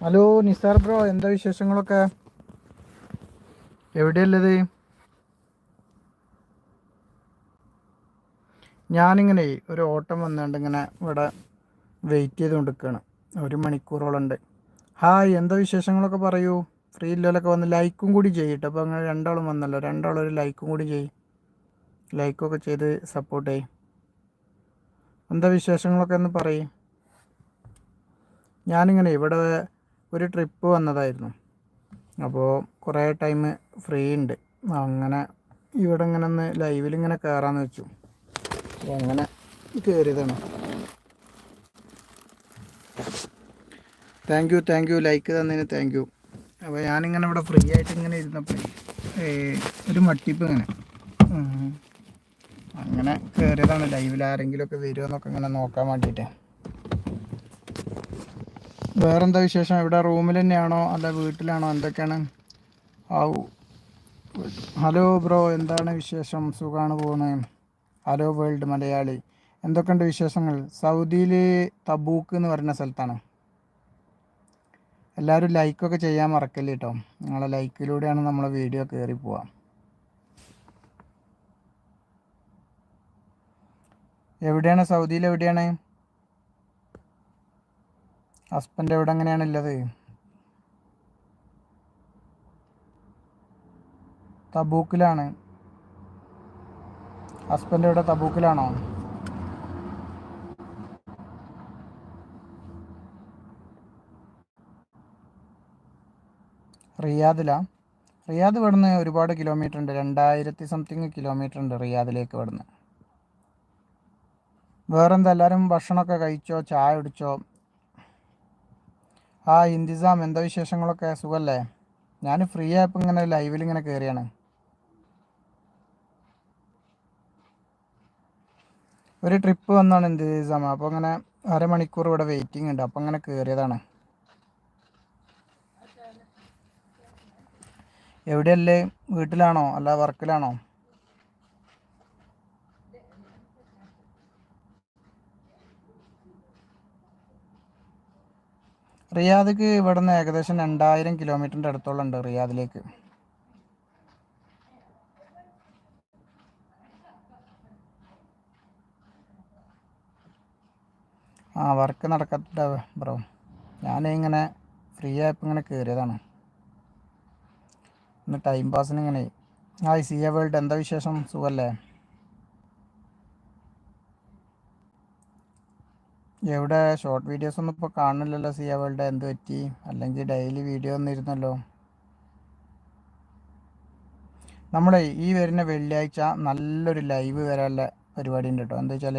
Hello Nisar bro എന്താ വിശേഷങ്ങളൊക്കെ? എവിടെയല്ലത് ഞാനിങ്ങനെ ഒരു ഓട്ടം വന്നുകൊണ്ട് ഇങ്ങനെ ഇവിടെ വെയിറ്റ് ചെയ്ത് ഒരു മണിക്കൂറോളം ഉണ്ട് ഹായ് എന്താ വിശേഷങ്ങളൊക്കെ പറയൂ? ഫ്രീ ഇല്ലൊക്കെ വന്ന് ലൈക്കും കൂടി ചെയ്യട്ടെ അപ്പോൾ അങ്ങനെ രണ്ടാളും വന്നല്ലോ. രണ്ടാളും ഒരു ലൈക്കും കൂടി ചെയ്യും. ലൈക്കൊക്കെ ചെയ്ത് സപ്പോർട്ട് ചെയ്യും. എന്താ വിശേഷങ്ങളൊക്കെ ഒന്ന് പറയും. ഞാനിങ്ങനെ ഇവിടെ ഒരു ട്രിപ്പ് വന്നതായിരുന്നു. അപ്പോൾ കുറേ ടൈം ഫ്രീ ഉണ്ട്. അങ്ങനെ ഇവിടെ ഇങ്ങനെ ഒന്ന് ലൈവിൽ ഇങ്ങനെ കയറാമെന്ന് വെച്ചു. അങ്ങനെ കയറിയതാണ് thank you thank you like തന്നതിന് താങ്ക് യു അപ്പോൾ ഞാനിങ്ങനെ ഇവിടെ ഫ്രീ ആയിട്ട് ഇങ്ങനെ ഇരുന്നപ്പോൾ ഒരു മട്ടിപ്പ് ഇങ്ങനെ. അങ്ങനെ കയറിയതാണ് ലൈവിൽ ആരെങ്കിലുമൊക്കെ വരുമോ എന്നൊക്കെ ഇങ്ങനെ നോക്കാൻ വേണ്ടിയിട്ട്. വേറെന്താ വിശേഷം? ഇവിടെ റൂമിൽ തന്നെയാണോ? അല്ല വീട്ടിലാണോ? എന്തൊക്കെയാണ്? ആവു ഹലോ ബ്രോ എന്താണ് വിശേഷം? സുഖമാണ് പോകുന്നത്. Hello world Malayali. എന്തൊക്കെയുണ്ട് വിശേഷങ്ങൾ? സൗദിയിൽ തബൂക്ക് എന്ന് പറയുന്ന സ്ഥലത്താണ്. എല്ലാവരും ലൈക്കൊക്കെ ചെയ്യാൻ മറക്കല്ലേ കേട്ടോ നിങ്ങളെ ലൈക്കിലൂടെയാണ് നമ്മളെ വീഡിയോ കയറി പോവാ. എവിടെയാണ്? സൗദിയിൽ എവിടെയാണ്? ഹസ്ബൻഡ് എവിടെ അങ്ങനെയാണ് ഉള്ളത്? തബൂക്കിലാണ്. ഹസ്ബൻഡ് എവിടെ? തബൂക്കിലാണോ? റിയാദിലാ. റിയാദ് ഇവിടുന്ന് ഒരുപാട് കിലോമീറ്റർ ഉണ്ട്. രണ്ടായിരത്തി സംതിങ് കിലോമീറ്റർ ഉണ്ട് റിയാദിലേക്ക് ഇവിടുന്ന്. വേറെന്താ? എല്ലാവരും ഭക്ഷണമൊക്കെ കഴിച്ചോ? ചായ കുടിച്ചോ? ആ ഇന്തിസാം. എന്താ വിശേഷങ്ങളൊക്കെ? സുഖല്ലേ? ഞാൻ ഫ്രീ ആയപ്പോൾ ഇങ്ങനെ ലൈവിൽ ഇങ്ങനെ കയറിയാണ് ഒരു ട്രിപ്പ് വന്നാണ് ഇന്തിസാം. അപ്പോൾ അങ്ങനെ അരമണിക്കൂർ ഇവിടെ വെയിറ്റിംഗ് ഉണ്ട്. അപ്പോൾ അങ്ങനെ കയറിയതാണ് എവിടെയല്ലേ? വീട്ടിലാണോ? അല്ല വർക്കിലാണോ റിയാദിക്ക് ഇവിടുന്ന് ഏകദേശം രണ്ടായിരം കിലോമീറ്ററിന്റെ അടുത്തോളം ഉണ്ട് റിയാദിലേക്ക്. ആ വർക്ക് നടക്കത്തില്ല ബ്രോ ഞാനിങ്ങനെ ഫ്രീ ആയപ്പോൾ ഇങ്ങനെ കയറിയതാണ് ഇന്ന് ടൈം പാസിന് ഇങ്ങനെ ആ സി എ വേൾഡ് എന്താ വിശേഷം? സുഖല്ലേ? എവിടെ? ഷോർട്ട് വീഡിയോസ് ഒന്നും ഇപ്പോൾ കാണുന്നില്ലല്ലോ സി എ വേൾഡ്. എന്ത് പറ്റി? അല്ലെങ്കിൽ ഡെയിലി വീഡിയോ ഒന്നും ഇരുന്നല്ലോ? നമ്മുടെ ഈ വരുന്ന വെള്ളിയാഴ്ച നല്ലൊരു ലൈവ് വരാനുള്ള പരിപാടി ഉണ്ട് കേട്ടോ എന്താ വെച്ചാൽ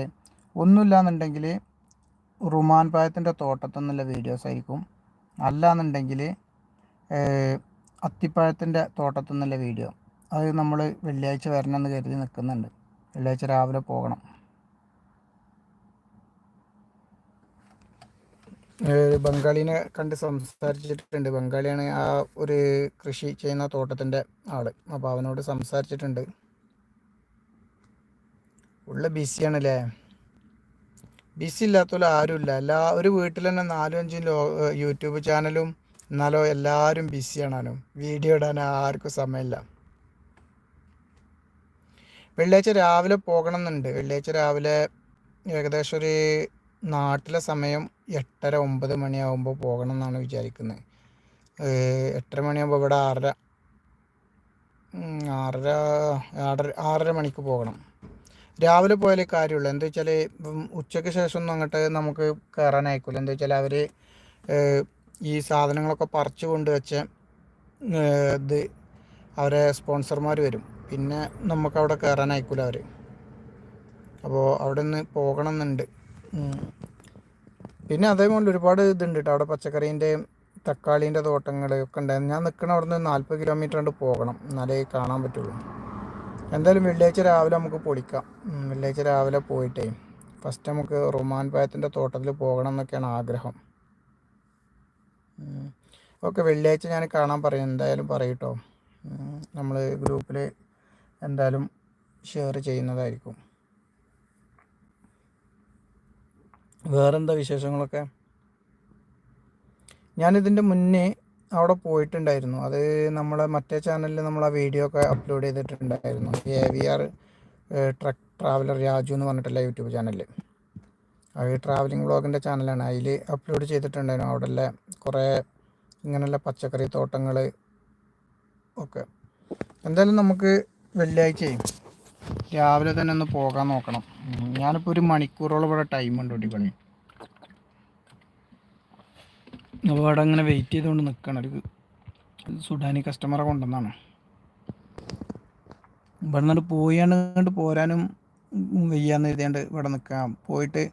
ഒന്നുമില്ലാന്നുണ്ടെങ്കിൽ റുമാൻ പായത്തിന്റെ തോട്ടത്തിൽ നിന്നുള്ള വീഡിയോസ് ആയിരിക്കും. അല്ലാന്നുണ്ടെങ്കിൽ അത്തിപ്പഴത്തിന്റെ തോട്ടത്തിൽ നിന്നുള്ള വീഡിയോ അത് നമ്മൾ വെള്ളിയാഴ്ച വരണമെന്ന് കരുതി നിൽക്കുന്നുണ്ട്. വെള്ളിയാഴ്ച രാവിലെ പോകണം ഒരു ബംഗാളിനെ കണ്ട് സംസാരിച്ചിട്ടുണ്ട്. ബംഗാളിയാണ് ആ ഒരു കൃഷി ചെയ്യുന്ന തോട്ടത്തിന്റെ ആൾ. അപ്പോൾ അവനോട് സംസാരിച്ചിട്ടുണ്ട്. ഉള്ള ബിസിയാണ് അല്ലേ ബിസി ഇല്ലാത്തപോലെ ആരുമില്ല എല്ലാ ഒരു വീട്ടിൽ തന്നെ നാലും അഞ്ചും ലോ യൂട്യൂബ് ചാനലും എന്നാലോ എല്ലാവരും ബിസിയാണാനും വീഡിയോ ഇടാൻ ആർക്കും സമയമില്ല. വെള്ളിയാഴ്ച രാവിലെ പോകണം എന്നുണ്ട്. വെള്ളിയാഴ്ച രാവിലെ ഏകദേശം ഒരു നാട്ടിലെ സമയം എട്ടര ഒമ്പത് മണിയാകുമ്പോൾ പോകണം എന്നാണ് വിചാരിക്കുന്നത് എട്ടര മണിയാകുമ്പോൾ ഇവിടെ ആറര ആറര ആറര ആറര മണിക്ക് പോകണം. രാവിലെ പോയാലേ കാര്യമുള്ളൂ എന്താ വെച്ചാൽ ഉച്ചയ്ക്ക് ശേഷം ഒന്നും അങ്ങോട്ട് നമുക്ക് കയറാൻ അയക്കില്ല എന്താ വെച്ചാൽ അവർ ഈ സാധനങ്ങളൊക്കെ പറിച്ചു കൊണ്ട് വെച്ച ഇത് അവരെ സ്പോൺസർമാർ വരും. പിന്നെ നമുക്ക് അവിടെ അവർ അപ്പോൾ അവിടെ നിന്ന് പോകണം എന്നുണ്ട്. പിന്നെ അതേപോലെ ഒരുപാട് ഇതുണ്ട് കേട്ടോ അവിടെ പച്ചക്കറീന്റെയും തക്കാളീന്റെ തോട്ടങ്ങൾ ഒക്കെ ഉണ്ടായിരുന്നു ഞാൻ നിൽക്കണ അവിടെ നിന്ന് നാൽപ്പത് കിലോമീറ്റർ കണ്ട് പോകണം. എന്നാലേ കാണാൻ പറ്റുള്ളൂ. എന്തായാലും വെള്ളിയാഴ്ച രാവിലെ നമുക്ക് പൊളിക്കാം. വെള്ളിയാഴ്ച രാവിലെ പോയിട്ടേ. ഫസ്റ്റ് നമുക്ക് റുമാൻ പായത്തിന്റെ തോട്ടത്തിൽ പോകണം എന്നൊക്കെയാണ് ആഗ്രഹം. ഓക്കെ വെള്ളിയാഴ്ച ഞാൻ കാണാൻ പറയും. എന്തായാലും പറയട്ടോ. നമ്മൾ ഗ്രൂപ്പിൽ എന്തായാലും ഷെയർ ചെയ്യുന്നതായിരിക്കും. വേറെന്താ വിശേഷങ്ങളൊക്കെ? ഞാനിതിന്റെ മുന്നേ അവിടെ പോയിട്ടുണ്ടായിരുന്നു. അത് നമ്മളെ മറ്റേ ചാനലിൽ നമ്മൾ ആ വീഡിയോ ഒക്കെ അപ്ലോഡ് ചെയ്തിട്ടുണ്ടായിരുന്നു. A V R truck traveller Raju എന്ന് പറഞ്ഞിട്ടല്ല യൂട്യൂബ് ചാനലിൽ അത് ട്രാവലിംഗ് വ്ളോഗിന്റെ ചാനലാണ് അതിൽ അപ്ലോഡ് ചെയ്തിട്ടുണ്ടായിരുന്നു അവിടെ കുറേ ഇങ്ങനെയുള്ള പച്ചക്കറി തോട്ടങ്ങൾ ഒക്കെ. എന്തായാലും നമുക്ക് വെള്ളിയാഴ്ചയും രാവിലെ തന്നെ ഒന്ന് പോകാൻ നോക്കണം. ഞാനിപ്പോൾ ഒരു മണിക്കൂറോളം ഇവിടെ ടൈം ഉണ്ട് പണി. അപ്പോൾ അവിടെ അങ്ങനെ വെയിറ്റ് ചെയ്തുകൊണ്ട് നിൽക്കണം ഒരു സുഡാനി കസ്റ്റമറെ കൊണ്ടുവന്നാണ്. ഇവിടെ നിന്നിട്ട് പോയാണ്ട് പോരാനും വയ്യാന്ന് എഴുതിയാണ്ട് ഇവിടെ നിൽക്കാം പോയിട്ട്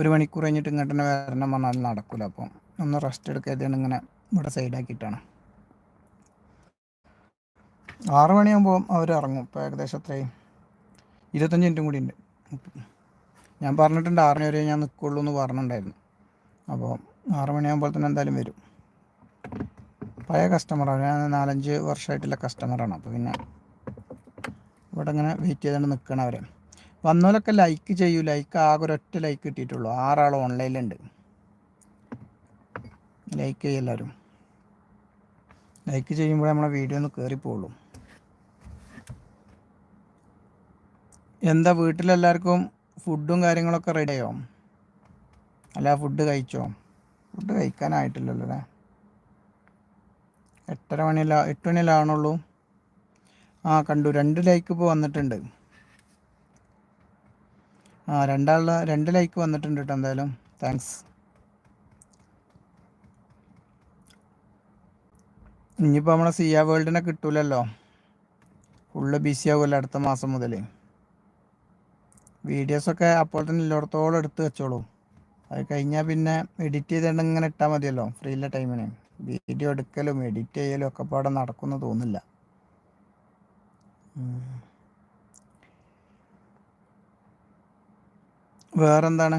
ഒരു മണിക്കൂർ കഴിഞ്ഞിട്ട് ഇങ്ങോട്ട് തന്നെ വരണം പറഞ്ഞാൽ നടക്കില്ല അപ്പം ഒന്ന് റെസ്റ്റ് എടുക്കാതെയാണ് ഇങ്ങനെ ഇവിടെ സൈഡാക്കിയിട്ടാണ് ആറ് മണിയാകുമ്പോൾ അവർ ഇറങ്ങും. ഇപ്പോൾ ഏകദേശം എത്രയും ഇരുപത്തഞ്ച് മിനിറ്റും കൂടി ഉണ്ട്. ഞാൻ പറഞ്ഞിട്ടുണ്ട് ആറിന് വരെ ഞാൻ നിൽക്കുള്ളൂ എന്ന് പറഞ്ഞിട്ടുണ്ടായിരുന്നു. അപ്പോൾ ആറ് മണിയാകുമ്പോൾ തന്നെ എന്തായാലും വരും. പഴയ കസ്റ്റമറാണ് ഞാൻ നാലഞ്ച് വർഷമായിട്ടുള്ള കസ്റ്റമറാണ് അപ്പോൾ പിന്നെ ഇവിടെ ഇങ്ങനെ വെയിറ്റ് ചെയ്തുകൊണ്ട് നിൽക്കണം അവരെ. ലൈക്ക് ചെയ്യൂ. ലൈക്ക് ആകെ ഒരൊറ്റ ലൈക്ക് കിട്ടിയിട്ടുള്ളൂ. ആറാൾ ഓൺലൈനിലുണ്ട് ലൈക്ക് ചെയ്യും എല്ലാവരും. ലൈക്ക് ചെയ്യുമ്പോഴേ നമ്മളെ വീഡിയോ ഒന്ന് കയറിപ്പോളൂ എന്താ വീട്ടിലെല്ലാവർക്കും ഫുഡും കാര്യങ്ങളൊക്കെ റെഡിയായോ അല്ല ഫുഡ് കഴിച്ചോ? ഫുഡ് കഴിക്കാനായിട്ടില്ലല്ലോ അല്ലേ? എട്ടര മണിയല്ല എട്ട് മണിയിലാണുള്ളൂ ആ കണ്ടു. രണ്ട് ലൈക്ക് ഇപ്പോൾ വന്നിട്ടുണ്ട്. ആ രണ്ടാളുടെ രണ്ട് ലൈക്ക് വന്നിട്ടുണ്ട് കേട്ടോ എന്തായാലും. താങ്ക്സ് ഇനിയിപ്പോൾ നമ്മളെ സിയാ വേൾഡിനെ കിട്ടൂലല്ലോ. ഫുള്ള് ബിസി ആവുമല്ലോ അടുത്ത മാസം മുതൽ വീഡിയോസൊക്കെ അപ്പോൾ തന്നെ എല്ലായിടത്തോളം എടുത്ത് വെച്ചോളൂ. അത് കഴിഞ്ഞാൽ പിന്നെ എഡിറ്റ് ചെയ്തിട്ട് ഇങ്ങനെ ഇട്ടാൽ മതിയല്ലോ ഫ്രീയിലെ ടൈമിന് വീഡിയോ എടുക്കലും എഡിറ്റ് ചെയ്യലും ഒക്കെ പാടെ നടക്കുന്നു തോന്നില്ല വേറെന്താണ്?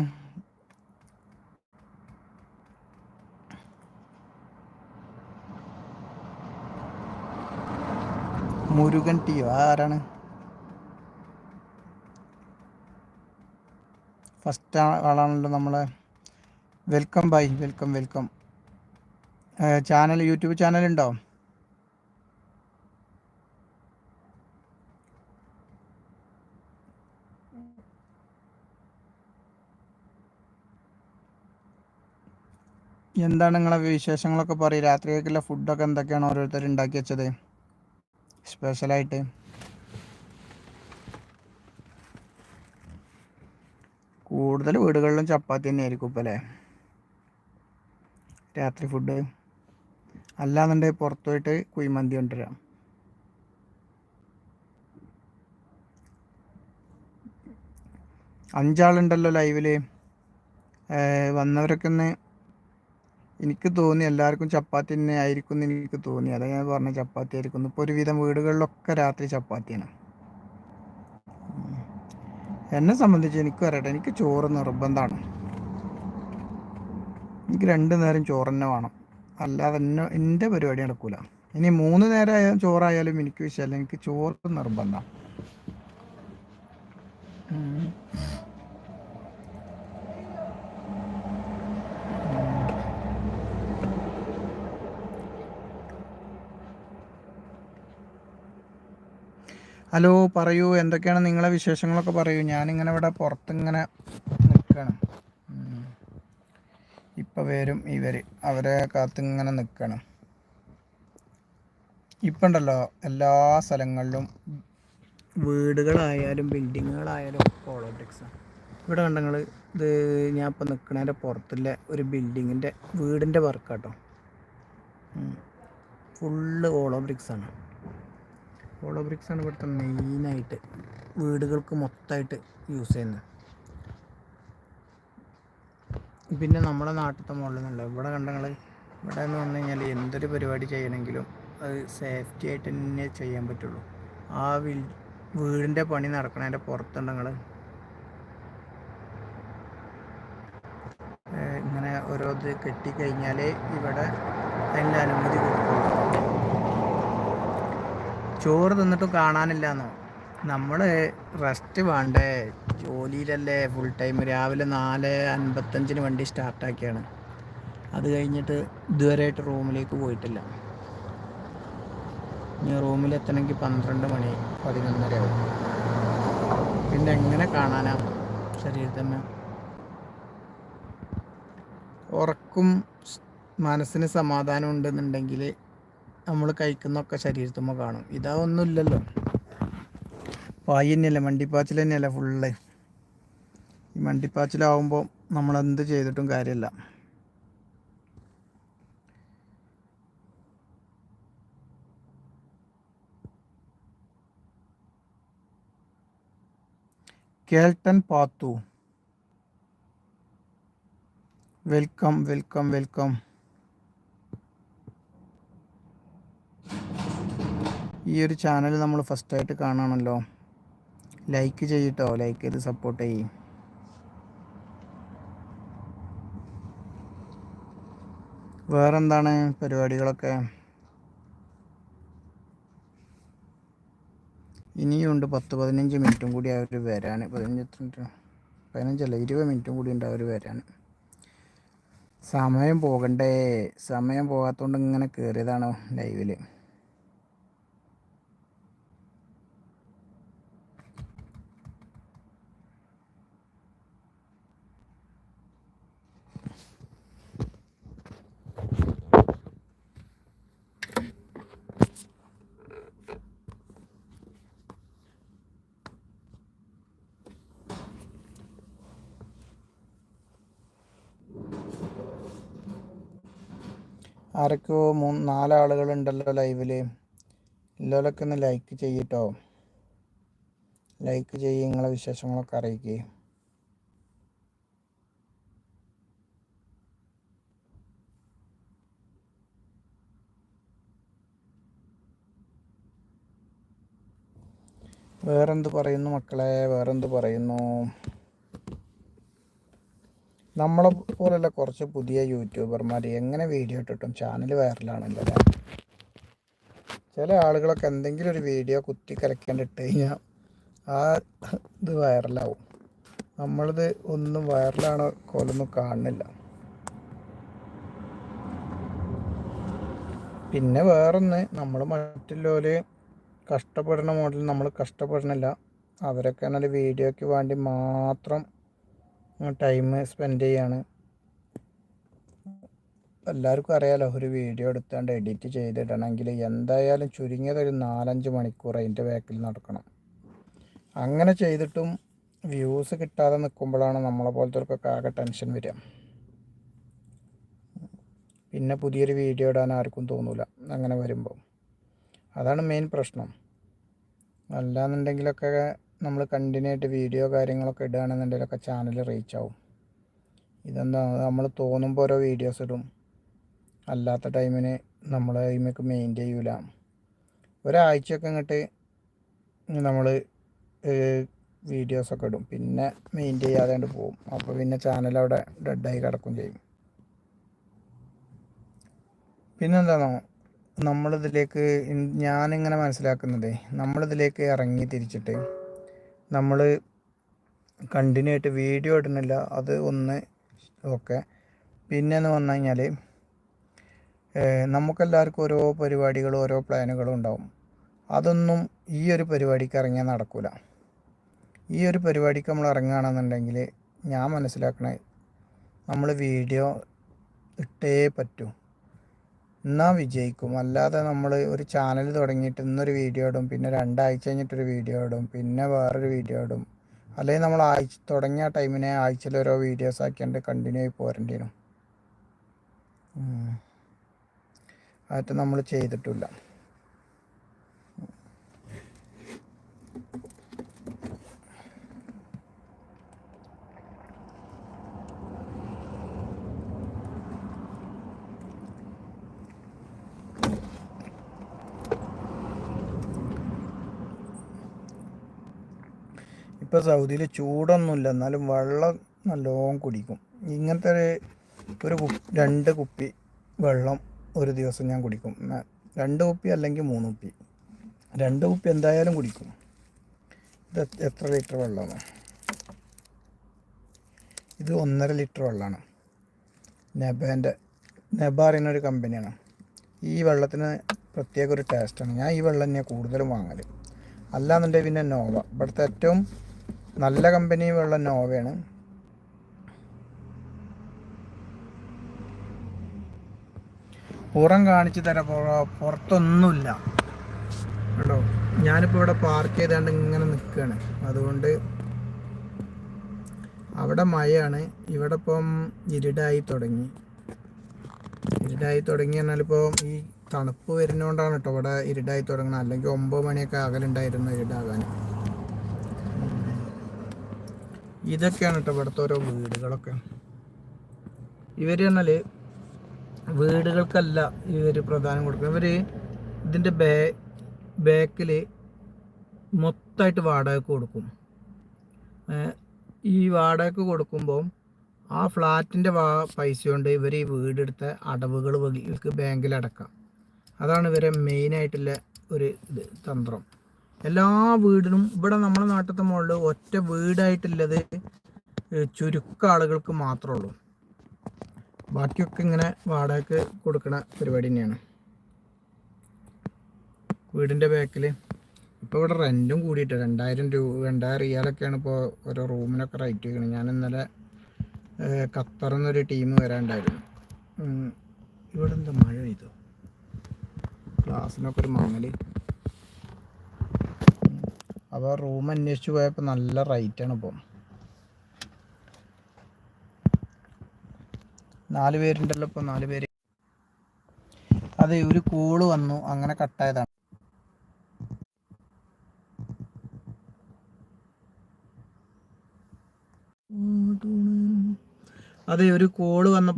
മുരുകൻ ടിയോ ആരാണ്? ഫസ്റ്റ് ആളാണല്ലോ നമ്മളെ. Welcome bye welcome welcome channel YouTube channel ഉണ്ടോ? എന്താണ് നിങ്ങളെ വിശേഷങ്ങളൊക്കെ പറയും? രാത്രിയൊക്കെയുള്ള ഫുഡൊക്കെ എന്തൊക്കെയാണ് ഓരോരുത്തർ ഉണ്ടാക്കി വെച്ചത്? സ്പെഷ്യലായിട്ട് കൂടുതൽ വീടുകളിലും ചപ്പാത്തി തന്നെ ആയിരിക്കും ഇപ്പം അല്ലേ? രാത്രി ഫുഡ് അല്ലാന്നുണ്ടെങ്കിൽ പുറത്തു പോയിട്ട് കുഴിമന്തി കൊണ്ടുവരാം. അഞ്ചാളുണ്ടല്ലോ ലൈവിൽ വന്നവരൊക്കെ ഒന്ന് എനിക്ക് തോന്നി എല്ലാവർക്കും ചപ്പാത്തി തന്നെ ആയിരിക്കും എന്ന് എനിക്ക് തോന്നി. അതാ ഞാൻ പറഞ്ഞ ചപ്പാത്തി ആയിരിക്കും ഇപ്പോൾ ഒരുവിധം വീടുകളിലൊക്കെ രാത്രി ചപ്പാത്തിയാണ്. എന്നെ സംബന്ധിച്ച് എനിക്ക് പറയട്ടെ എനിക്ക് ചോറ് നിർബന്ധമാണ് എനിക്ക് രണ്ട് നേരം ചോറ് തന്നെ വേണം. അല്ലാതെ എന്നെ എന്റെ പരിപാടി നടക്കൂല. ഇനി മൂന്ന് നേരം ചോറായാലും എനിക്ക് വിഷയമല്ല. എനിക്ക് ചോറ് നിർബന്ധമാണ് ഹലോ പറയൂ. എന്തൊക്കെയാണ് നിങ്ങളെ വിശേഷങ്ങളൊക്കെ പറയൂ. ഞാനിങ്ങനെ ഇവിടെ പുറത്തിങ്ങനെ നിൽക്കണം ഇപ്പം വരും ഇവർ അവരെ കാത്തിങ്ങനെ നിൽക്കണം ഇപ്പം ഉണ്ടല്ലോ എല്ലാ സ്ഥലങ്ങളിലും വീടുകളായാലും ബിൽഡിങ്ങുകളായാലും പോളിറ്റിക്സാണ് ഇവിടെ കണ്ടങ്ങൾ ഇത് ഞാൻ ഇപ്പം നിൽക്കണതിന്റെ പുറത്തുള്ള ഒരു ബിൽഡിങ്ങിന്റെ വീടിന്റെ വർക്കാട്ടോ. ഫുള്ള് ഹോളോബ്രിക്സാണ് ഹോളോ ബ്രിക്സ് ആണ് ഇവിടുത്തെ മെയിനായിട്ട് വീടുകൾക്ക് മൊത്തമായിട്ട് യൂസ് ചെയ്യുന്നത്. പിന്നെ നമ്മുടെ നാട്ടിലത്തെ മുകളിൽ നിന്നുണ്ട് ഇവിടെ കണ്ടങ്ങൾ ഇവിടെ എന്ന് പറഞ്ഞു കഴിഞ്ഞാൽ എന്തൊരു പരിപാടി ചെയ്യണമെങ്കിലും അത് സേഫ്റ്റി ആയിട്ട് തന്നെ ചെയ്യാൻ പറ്റുള്ളൂ. ആ വിൽ വീടിന്റെ പണി നടക്കണതിന്റെ പുറത്തുണ്ടെങ്കിൽ ഇങ്ങനെ ഓരോ ഇത് കെട്ടിക്കഴിഞ്ഞാൽ ഇവിടെ അതിന്റെ അനുമതി കൊടുക്കുള്ളൂ ചോറ് തിന്നിട്ട് കാണാനില്ല എന്നോ നമ്മൾ റെസ്റ്റ് വേണ്ടേ? ജോലിയിലല്ലേ? ഫുൾ ടൈം രാവിലെ നാല് അൻപത്തഞ്ചിന് വണ്ടി സ്റ്റാർട്ടാക്കിയാണ് അത് കഴിഞ്ഞിട്ട് ഇതുവരെയായിട്ട് റൂമിലേക്ക് പോയിട്ടില്ല. ഇനി റൂമിലെത്തണമെങ്കിൽ പന്ത്രണ്ട് മണി പതിനൊന്നര ആവും. പിന്നെ എങ്ങനെ കാണാനാ ശരീരത്തിന് ഉറക്കും മനസ്സിന് സമാധാനം ഉണ്ടെന്നുണ്ടെങ്കിൽ നമ്മൾ കഴിക്കുന്നൊക്കെ ശരീരത്തുമ്പോൾ കാണും. ഇതാ ഒന്നുമില്ലല്ലോ പായി തന്നെയല്ല മണ്ടിപ്പാച്ചിൽ തന്നെയല്ല ഫുള്ള് ഈ മണ്ടിപ്പാച്ചിലാവുമ്പോൾ നമ്മൾ എന്ത് ചെയ്തിട്ടും കാര്യമില്ല. കേൾട്ടൻ പാത്തു. Welcome welcome welcome. ഈ ഒരു ചാനൽ നമ്മൾ ഫസ്റ്റായിട്ട് കാണാണല്ലോ ലൈക്ക് ചെയ്യട്ടോ. ലൈക്ക് ചെയ്ത് സപ്പോർട്ട് ചെയ്യും. വേറെന്താണ് പരിപാടികളൊക്കെ? ഇനിയുണ്ട് പത്ത് പതിനഞ്ച് മിനിറ്റും കൂടി അവർ വരാൻ പതിനഞ്ച് പതിനഞ്ചല്ല ഇരുപത് മിനിറ്റും കൂടി ഉണ്ട് അവർ വരാൻ സമയം പോകണ്ടേ. സമയം പോകാത്തതുകൊണ്ട് ഇങ്ങനെ കയറിയതാണ് ലൈവിൽ ആരൊക്കെയോ മൂന്ന് നാലാളുകളുണ്ടല്ലോ ലൈവിൽ എല്ലാവരൊക്കെ ഒന്ന് ലൈക്ക് ചെയ്യട്ടോ. ലൈക്ക് ചെയ്യ് നിങ്ങളെ വിശേഷങ്ങളൊക്കെ അറിയിക്കേ. വേറെന്ത് പറയുന്നു മക്കളെ? വേറെന്ത് പറയുന്നു? നമ്മളെ പോലുള്ള കുറച്ച് പുതിയ യൂട്യൂബർമാർ എങ്ങനെ വീഡിയോ ഇട്ടിട്ടും ചാനൽ വൈറലാണല്ലോ ചില ആളുകളൊക്കെ എന്തെങ്കിലും ഒരു വീഡിയോ കുത്തി കലക്കേണ്ടിട്ട് കഴിഞ്ഞാൽ ആ ഇത് വൈറലാവും നമ്മളിത് ഒന്നും വൈറലാണോ കോലൊന്നും കാണുന്നില്ല. പിന്നെ വേറൊന്ന് നമ്മൾ മറ്റുള്ളവർ കഷ്ടപ്പെടുന്ന മോഡൽ നമ്മൾ കഷ്ടപ്പെടണില്ല അവരൊക്കെ എന്നാൽ വീഡിയോയ്ക്ക് വേണ്ടി മാത്രം ടൈം സ്പെൻഡ് ചെയ്യാണ്. എല്ലാവർക്കും അറിയാലോ ഒരു വീഡിയോ എടുത്താണ്ട് എഡിറ്റ് ചെയ്തിടണമെങ്കിൽ എന്തായാലും ചുരുങ്ങിയത് ഒരു നാലഞ്ച് മണിക്കൂർ അതിന്റെ ബാക്കിൽ നടക്കണം. അങ്ങനെ ചെയ്തിട്ടും വ്യൂസ് കിട്ടാതെ നിൽക്കുമ്പോഴാണ് നമ്മളെ പോലത്തെ ആകെ ടെൻഷൻ വരിക. പിന്നെ പുതിയൊരു വീഡിയോ ഇടാൻ ആർക്കും തോന്നില്ല അങ്ങനെ വരുമ്പോൾ അതാണ് മെയിൻ പ്രശ്നം. അല്ലാന്നുണ്ടെങ്കിലൊക്കെ നമ്മൾ കണ്ടിന്യൂ ആയിട്ട് വീഡിയോ കാര്യങ്ങളൊക്കെ ഇടുകയാണെന്നുണ്ടെങ്കിലൊക്കെ ചാനൽ റീച്ച് ആവും. ഇതെന്താ നമ്മൾ തോന്നുമ്പോൾ ഓരോ വീഡിയോസ് ഇടും. അല്ലാത്ത ടൈമിന് നമ്മൾ അതിമൊക്കെ മെയിന്റെയിൻ ചെയ്യൂല. ഒരാഴ്ചയൊക്കെ ഇങ്ങോട്ട് നമ്മൾ വീഡിയോസൊക്കെ ഇടും. പിന്നെ മെയിന്റെയിൻ ചെയ്യാതെ പോകും അപ്പോൾ പിന്നെ ചാനൽ അവിടെ ഡെഡായി കിടക്കും ചെയ്യും. പിന്നെന്താണോ നമ്മളിതിലേക്ക് ഞാനിങ്ങനെ മനസ്സിലാക്കുന്നത് നമ്മളിതിലേക്ക് ഇറങ്ങി തിരിച്ചിട്ട് നമ്മൾ കണ്ടിന്യൂ ആയിട്ട് വീഡിയോ ഇടുന്നില്ല അത് ഒന്ന് ഓക്കെ പിന്നെ എന്ന് പറഞ്ഞു കഴിഞ്ഞാൽ നമുക്കെല്ലാവർക്കും ഓരോ പരിപാടികളും ഓരോ പ്ലാനുകളും ഉണ്ടാവും. അതൊന്നും ഈ ഒരു പരിപാടിക്ക് ഇറങ്ങിയാൽ നടക്കില്ല ഈ ഒരു പരിപാടിക്ക് നമ്മൾ ഇറങ്ങുകയാണെന്നുണ്ടെങ്കിൽ ഞാൻ മനസ്സിലാക്കണേ നമ്മൾ വീഡിയോ ഇട്ടേ പറ്റൂ. എന്നാൽ വിജയിക്കും. അല്ലാതെ നമ്മൾ ഒരു ചാനൽ തുടങ്ങിയിട്ട് ഇന്നൊരു വീഡിയോ ഇടും പിന്നെ രണ്ടാഴ്ച കഴിഞ്ഞിട്ടൊരു വീഡിയോ ഇടും പിന്നെ വേറൊരു വീഡിയോ ഇടും. അല്ലെങ്കിൽ നമ്മൾ ആഴ്ച തുടങ്ങിയ ടൈമിനെ ആഴ്ചയിൽ ഓരോ വീഡിയോസ് ആക്കിയാണ്ട് കണ്ടിന്യൂ ആയി പോരേണ്ടി വരും. അതൊക്കെ നമ്മൾ ചെയ്തിട്ടില്ല. ഇപ്പോൾ സൗദിയിൽ ചൂടൊന്നുമില്ല എന്നാലും വെള്ളം നല്ലോണം കുടിക്കും. ഇങ്ങനത്തെ ഒരു ഒരു രണ്ട് കുപ്പി വെള്ളം ഒരു ദിവസം ഞാൻ കുടിക്കും. രണ്ട് കുപ്പി അല്ലെങ്കിൽ മൂന്ന് കുപ്പി. രണ്ട് കുപ്പി എന്തായാലും കുടിക്കും. ഇത് എത്ര ലിറ്റർ വെള്ളമാണ് ഇത് ഒന്നര ലിറ്റർ വെള്ളമാണ് നെബേന്റെ നെബ പറയുന്ന ഒരു കമ്പനിയാണ്. ഈ വെള്ളത്തിന് പ്രത്യേക ഒരു ടേസ്റ്റാണ് ഞാൻ ഈ വെള്ളം തന്നെയാണ് കൂടുതലും വാങ്ങൽ അല്ലാന്നുണ്ടെങ്കിൽ പിന്നെ നോവ. ഇവിടുത്തെ ഏറ്റവും നല്ല കമ്പനി വെള്ളം നോവയാണ്. പുറം കാണിച്ചു തരാം പുറ- പുറത്തൊന്നുമില്ല. കേട്ടോ ഞാനിപ്പോൾ ഇവിടെ പാർക്ക് ചെയ്താണ്ട് ഇങ്ങനെ നിൽക്കുകയാണ് അതുകൊണ്ട് അവിടെ മഴയാണ്. ഇവിടെ ഇപ്പം ഇരുടായി തുടങ്ങി. ഇരുടായി തുടങ്ങി ഇപ്പോൾ ഈ തണുപ്പ് വരുന്നതുകൊണ്ടാണ് കേട്ടോ ഇവിടെ ഇരുടായി തുടങ്ങുന്നത് അല്ലെങ്കിൽ ഒമ്പത് മണിയൊക്കെ അകലുണ്ടായിരുന്നു ഇരുടാകാൻ ഇതൊക്കെയാണ് കേട്ടോ ഇവിടുത്തെ ഓരോ വീടുകളൊക്കെ. ഇവർ പറഞ്ഞാൽ വീടുകൾക്കല്ല ഇവർ പ്രധാനം കൊടുക്കുന്നത്. ഇവർ ഇതിന്റെ ബേ ബാക്കിൽ മൊത്തമായിട്ട് വാടകയ്ക്ക് കൊടുക്കും. ഈ വാടകയ്ക്ക് കൊടുക്കുമ്പോൾ ആ ഫ്ലാറ്റിന്റെ വാ പൈസ കൊണ്ട് ഇവർ ഈ വീടെടുത്ത അടവുകൾ ഇവർക്ക് ബാങ്കിൽ അടക്കാം അതാണ് ഇവരെ മെയിനായിട്ടുള്ള ഒരു ഇത് തന്ത്രം. എല്ലാ വീടിനും ഇവിടെ നമ്മുടെ നാട്ടിലത്തെ മുകളിൽ ഒറ്റ വീടായിട്ടുള്ളത് ചുരുക്ക ആളുകൾക്ക് മാത്രമേ ഉള്ളൂ. ബാക്കിയൊക്കെ ഇങ്ങനെ വാടകയ്ക്ക് കൊടുക്കുന്ന പരിപാടി തന്നെയാണ്. വീടിന്റെ ബാക്കിൽ ഇപ്പോൾ ഇവിടെ റെന്റും കൂടിയിട്ട് രണ്ടായിരം രൂപ രണ്ടായിരം റിയാലൊക്കെയാണ് ഇപ്പോൾ ഓരോ റൂമിനൊക്കെ റേറ്റ് വയ്ക്കുന്നത് ഞാൻ ഇന്നലെ ഖത്തറിൽ ടീം വരാണ്ടായിരുന്നു. ഇവിടെ എന്താ മഴ പെയ്തോ? ക്ലാസ്സിനൊക്കെ ഒരു മങ്ങൽ അപ്പോൾ റൂം അന്വേഷിച്ച് പോയപ്പോൾ നല്ല റേറ്റാണ് ഇപ്പം. നാല് പേരുണ്ടല്ലോ ഇപ്പോൾ നാല് പേര്. അതെ ഒരു കോൾ വന്നു അങ്ങനെ കട്ടായതാണ് അതെ ഒരു കോൾ വന്ന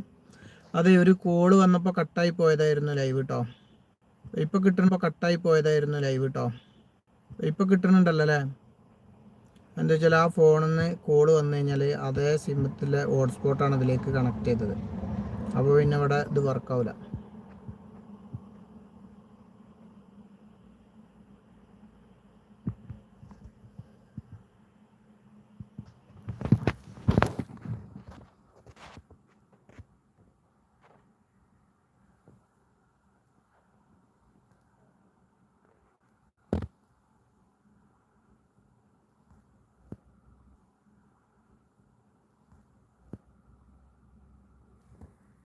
അതെ ഒരു കോൾ വന്നപ്പോൾ കട്ടായി പോയതായിരുന്നു ലൈവ് കേട്ടോ ഇപ്പൊ കിട്ടുമ്പോൾ കട്ടായി പോയതായിരുന്നു ലൈവ് കേട്ടോ ഇപ്പൊ കിട്ടുന്നുണ്ടല്ലോ അല്ലേ എന്താ വെച്ചാൽ ആ ഫോണിൽ നിന്ന് കോൾ വന്നു കഴിഞ്ഞാൽ അതേ സിമ്മത്തിലെ ഹോട്ട്സ്പോട്ടാണ് ഇതിലേക്ക് കണക്ട് ചെയ്തത്. അപ്പോൾ പിന്നെ ഇവിടെ ഇത് വർക്കാവില്ല